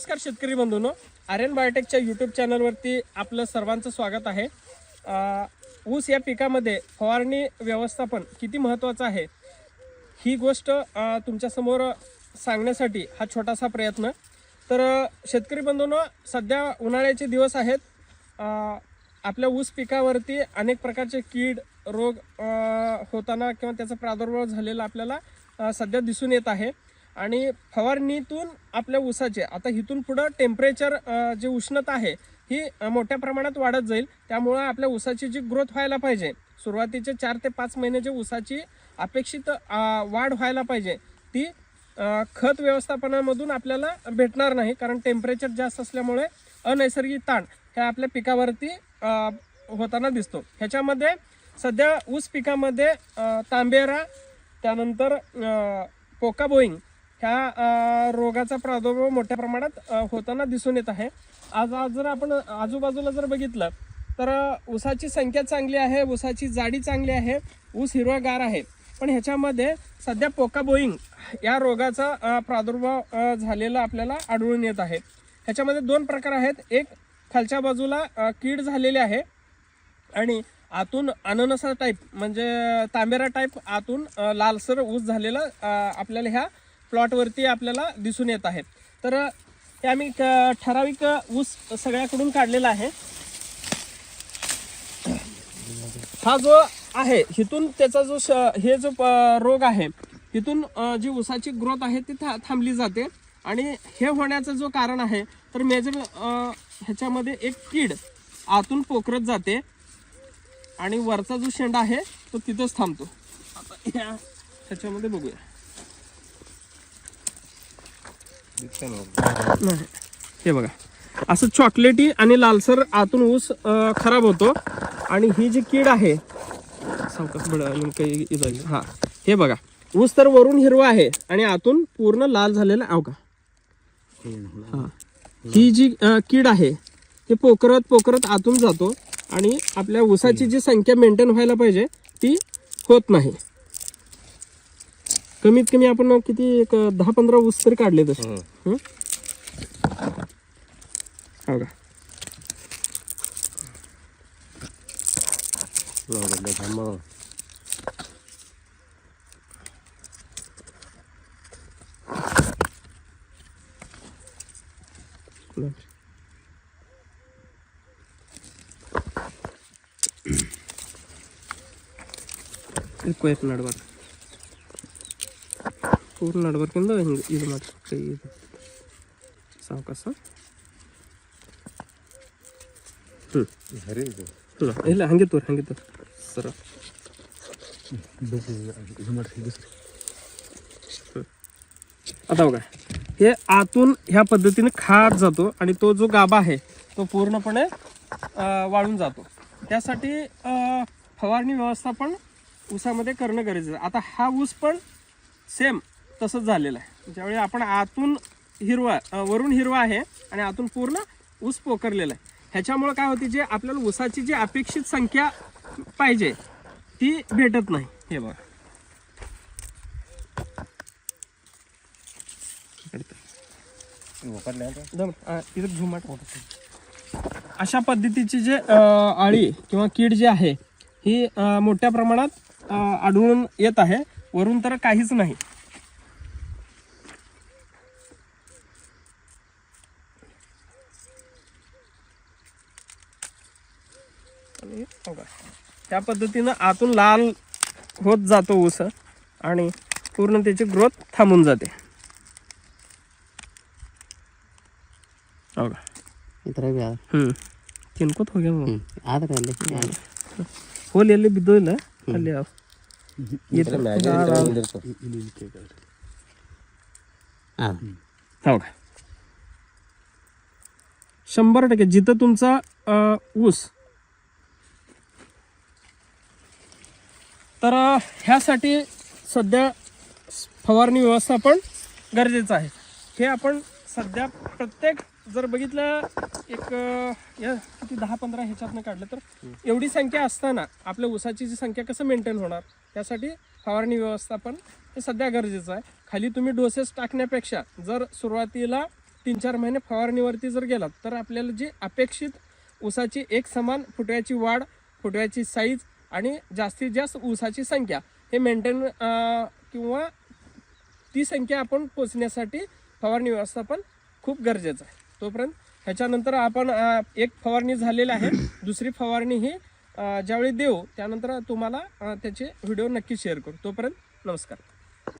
नमस्कार शेतकरी बंधूंनो आर्यन बायोटेकच्या यूट्यूब चॅनलवरती आपलं सर्वांचं स्वागत आहे. ऊस या पिकामध्ये फवारणी व्यवस्थापन किती महत्त्वाचं आहे? ही गोष्ट तुमच्यासमोर सांगण्यासाठी हा छोटासा प्रयत्न. तर शेतकरी बंधूंनो सध्या उन्हाळ्याचे दिवस आहेत. आपल्या ऊस पिकावरती अनेक प्रकारचे कीड रोग होताना किंवा त्याचा प्रादुर्भाव झालेला आपल्याला सध्या दिसून येत आहे. आणि फवारणीतून आपल्या ऊसाचे आता इथून पुढं टेम्परेचर जे उष्णता आहे ही मोठ्या प्रमाणात वाढत जाईल. त्यामुळं आपल्या ऊसाची जी ग्रोथ व्हायला पाहिजे सुरुवातीचे चार ते पाच महिने जे ऊसाची अपेक्षित वाढ व्हायला पाहिजे ती खत व्यवस्थापनामधून आपल्याला भेटणार नाही. कारण टेम्परेचर जास्त असल्यामुळे अनैसर्गिक ताण हे आपल्या पिकावरती होताना दिसतो. ह्याच्यामध्ये सध्या ऊस पिकामध्ये तांबेरा त्यानंतर पोका बोईंग ह्या रोगाचा प्रादुर्भाव मोठ्या प्रमाणात होताना दिसून येत आहे. आज आज जर आपण आजूबाजूला जर बघितलं तर ऊसाची संख्या चांगली आहे ऊसाची जाडी चांगली आहे ऊस हिरवागार आहे. पण ह्याच्यामध्ये सध्या पोका बोईंग या रोगाचा प्रादुर्भाव झालेला आपल्याला आढळून येत आहे. ह्याच्यामध्ये दोन प्रकार आहेत. एक खालच्या बाजूला कीड झालेली आहे आणि आतून अननसा टाईप म्हणजे तांबेरा टाईप आतून लालसर ऊस झालेला आपल्याला ह्या प्लॉटवरती आपल्याला दिसून येत आहे तर हे आम्ही ठराविक ऊस सगळ्याकडून काढलेला आहे. हा जो आहे इथून त्याचा जो श- हे जो प- रोग आहे तिथून जी ऊसाची ग्रोथ आहे ती था- थांबली जाते. आणि हे होण्याचं जो कारण आहे तर मेजर ह्याच्यामध्ये एक कीड आतून पोखरत जाते. आणि वरचा जो शेंडा आहे तो तिथंच थांबतो. आता ह्या ह्याच्यामध्ये बघूया नाही. हे बघा. असं चॉकलेटी आणि लालसर आतून ऊस खराब होतो. आणि ही जी कीड आहे इ- हा हे. बघा. ऊस तर वरून हिरवा आहे आणि आतून पूर्ण लाल झालेला आहे. अवघा हां. ही जी कीड आहे ते पोखरत पोखरत आतून जातो आणि आपल्या ऊसाची जी संख्या मेंटेन व्हायला पाहिजे ती होत नाही. कमीत कमी आपण किती एक दहा पंधरा ऊस तरी काढले तसे. हं? हो? का? एक नडवा ಪೂರ್ಣ ನಡ್ಬರ್ಕಿಂದ ಹಿಂಗೆ ಇದು ಮಾಡಿ ಇದು ಸಾವಕಾಸ ಹ್ಞೂ ಹ್ಞೂ ಇಲ್ಲ ಹಂಗೆ ತೋರಿ ಹಂಗೆ ತೋರಿ ಸರ आता बघा हे आतून ह्या पद्धतीने खात जातो आणि तो जो गाभा आहे तो पूर्णपणे अं, वाळून जातो त्यासाठी अं, फवारणी व्यवस्थापन ऊसामध्ये करणं गरजेचं आहे आता हा ऊस पण सेम तसंच झालेलं आहे. ज्यावेळी आपण आतून हिरवा वरून हिरवा आहे आणि आतून पूर्ण ऊस पोखरलेला आहे. ह्याच्यामुळे काय होते जे आपल्याला ऊसाची जी अपेक्षित संख्या पाहिजे ती भेटत नाही. हे बघा. अशा पद्धतीची जे आळी किंवा कीड जी आहे ही मोठ्या प्रमाणात आढळून येत आहे. वरून तर काहीच नाही. आणि बघा, त्या पद्धतीनं आतून लाल होत जातो ऊस आणि पूर्ण त्याची ग्रोथ थांबून जाते बघा ಈ ಥರ ಬಿ ಅದ ಹ್ಮ್ ತಿನ್ಕೋತ ಹೋಗ್ಯಾವ ಹ್ಞೂ ಆದ್ರೆ ಅಲ್ಲಿ ಹೋಲಿ ಎಲ್ಲಿ ಬಿದ್ದು ಇಲ್ಲ ಅಲ್ಲಿ ಅವ. ಈ ಥರ ಗಾಳ- ಹಾಂ हो का शंभर टक्के जिथं तुमचा अ, ऊस तर ह्यासाठी सध्या फवारणी व्यवस्थापन गरजेचं आहे. हे आपण सध्या प्रत्येक जर बघितलं एक या किती दहा पंधरा ह्याच्यातनं काढलं तर एवढी संख्या असताना आपल्या ऊसाची जी संख्या कसं मेंटेन होणार त्यासाठी फवारणी व्यवस्थापन हे सध्या गरजेचं आहे. खाली तुम्ही डोसेस टाकण्यापेक्षा जर सुरुवातीला तीन चार महिने फवारणीवरती जर गेलात तर आपल्याला जी अपेक्षित ऊसाची एक समान फुटव्याची वाढ फुटव्याची साईज आणि जास्तीत जास्त ऊसाची संख्या हे मेंटेन किंवा ती संख्या आपण पोचण्यासाठी फवारणी व्यवस्थापन खूप गरजेचं आहे. तोपर्यंत ह्याच्यानंतर आपण एक फवारणी झालेली आहे. दुसरी फवारणी ही ज्यावेळी देऊ त्यानंतर तुम्हाला त्याचे व्हिडिओ नक्की शेअर करू. तोपर्यंत नमस्कार.